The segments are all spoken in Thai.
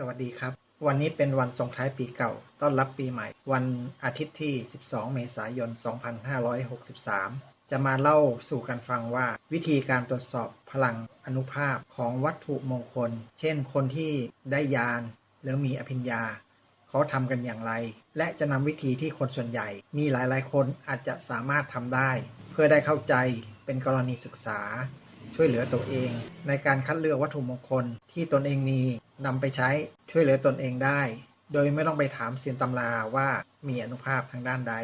สวัสดีครับ วันนี้เป็นวันส่งท้ายปีเก่า ต้อนรับปีใหม่ วันอาทิตย์ที่ 12 เมษายน 2563 จะมาเล่าสู่กันฟังว่า วิธีการตรวจสอบพลังอนุภาพของวัตถุมงคล เช่น คนที่ได้ยาน หรือมีอภิญญา เขาทำกันอย่างไร และจะนำวิธีที่คนส่วนใหญ่ มีหลายๆ คนอาจจะสามารถทำได้ เพื่อได้เข้าใจเป็นกรณีศึกษา ช่วยเหลือตัวเอง ในการคัดเลือกวัตถุมงคลที่ตนเองมีนำไปใช้ช่วยเหลือตนเองได้ โดยไม่ต้องไปถามเซียนตำราว่ามีอนุภาพทางด้านใด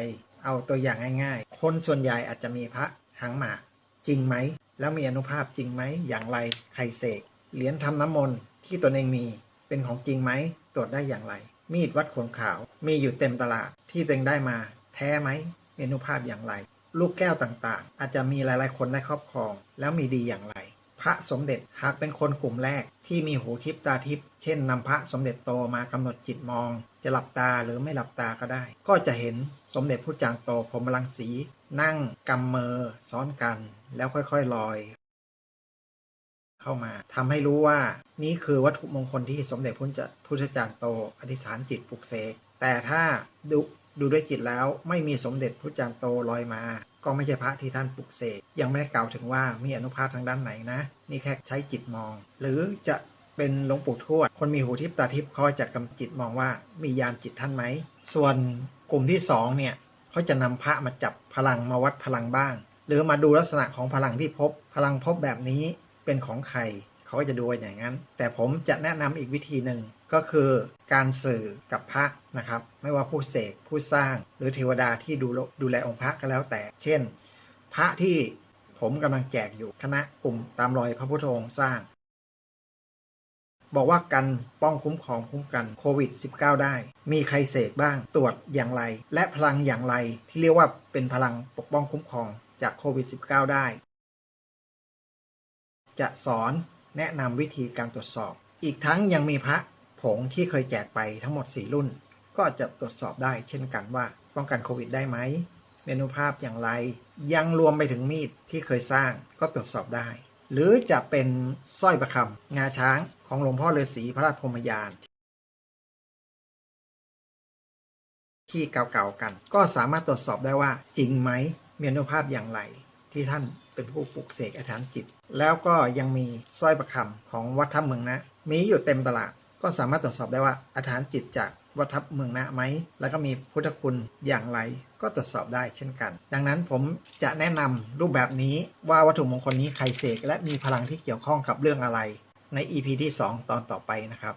เอาตัวอย่างง่าย ๆ คนส่วนใหญ่อาจจะมีพระหางหมากจริงไหม แล้วมีอนุภาพจริงไหม อย่างไรใครเสกเหรียญทำน้ำมนต์ที่ตนเองมีเป็นของจริงไหม ตรวจได้อย่างไร มีดวัดขนขาวมีอยู่เต็มตลาดที่ตัวเองได้มา แท้ไหมมีอนุภาพอย่างไร ลูกแก้วต่างๆ อาจจะมีหลายๆคนได้ครอบครอง แล้วมีดีอย่างไร พระสมเด็จหากเป็นคนกลุ่มแรกที่มีหูทิพตาทิพเช่นนำพระสมเด็จโตมากำหนดจิตมอง จะหลับตาหรือไม่หลับตาก็ได้ ก็จะเห็นสมเด็จพระจางโตพรมรังสี นั่งกำมือซ้อนกัน แล้วค่อยๆลอยเข้ามาทำให้รู้ว่านี่คือวัตถุมงคลที่สมเด็จพุทธพุทธจารย์โต อธิษฐานจิตปลุกเสกแต่ถ้าดู ดูด้วยจิตแล้วไม่มีสมเด็จพุทธจารย์โตลอยมา ก็ไม่ใช่พระที่ท่านปลุกเสกยังไม่ได้กล่าวถึงว่ามีอนุภาพทางด้านไหนนะ นี่แค่ใช้จิตมอง หรือจะเป็นหลวงปู่ทวด คนมีหูทิพตาทิพเขาจะกำจิตมองว่ามียานจิตท่านไหม ส่วนกลุ่มที่สองเนี่ยเขาจะนำพระมาจับพลังมาวัดพลังบ้าง หรือมาดูลักษณะของพลังที่พบ พลังพบแบบนี้เป็นของใคร เขาก็จะดูอย่างนั้น แต่ผมจะแนะนำอีกวิธีหนึ่งก็คือการสื่อกับพระนะครับ ไม่ว่าผู้เสกผู้สร้าง หรือเทวดาที่ดูดูแลองค์พระก็แล้วแต่ เช่น พระที่ผมกำลังแจกอยู่คณะกลุ่มตามรอยพระพุทธองค์สร้าง บอกว่ากันป้องคุ้มครองคุ้มกันโควิด -19 ได้ มีใครเสกบ้างตรวจอย่างไร และพลังอย่างไรที่เรียกว่าเป็นพลังปกป้องคุ้มครองจากโควิด -19 ได้จะสอน แนะนำวิธีการตรวจสอบ อีกทั้งยังมีพระผงที่เคยแจกไปทั้งหมด 4 รุ่น ก็จะตรวจสอบได้เช่นกันว่าป้องกันโควิดได้ไหม เมนูภาพอย่างไร ยังรวมไปถึงมีดที่เคยสร้างก็ตรวจสอบได้ หรือจะเป็นสร้อยประคำงาช้างของหลวงพ่อฤาษีพระราชพรมยานที่เก่าๆกัน ก็สามารถตรวจสอบได้ว่าจริงไหมมีนุภาพอย่างไร ที่ท่านเป็นผู้ปลุกเสกอธิษฐานจิต แล้วก็ยังมีสร้อยประคำของวัดทับเมืองนะมีอยู่เต็มตลาดก็สามารถตรวจสอบได้ว่าอธิษฐานจิตจากวัดทับเมืองนะไหม แล้วก็มีพุทธคุณอย่างไรก็ตรวจสอบได้เช่นกัน ดังนั้นผมจะแนะนำรูปแบบนี้ว่าวัตถุมงคลนี้ใครเสกและมีพลังที่เกี่ยวข้องกับเรื่องอะไรใน EP ที่ 2 ตอนต่อไปนะครับ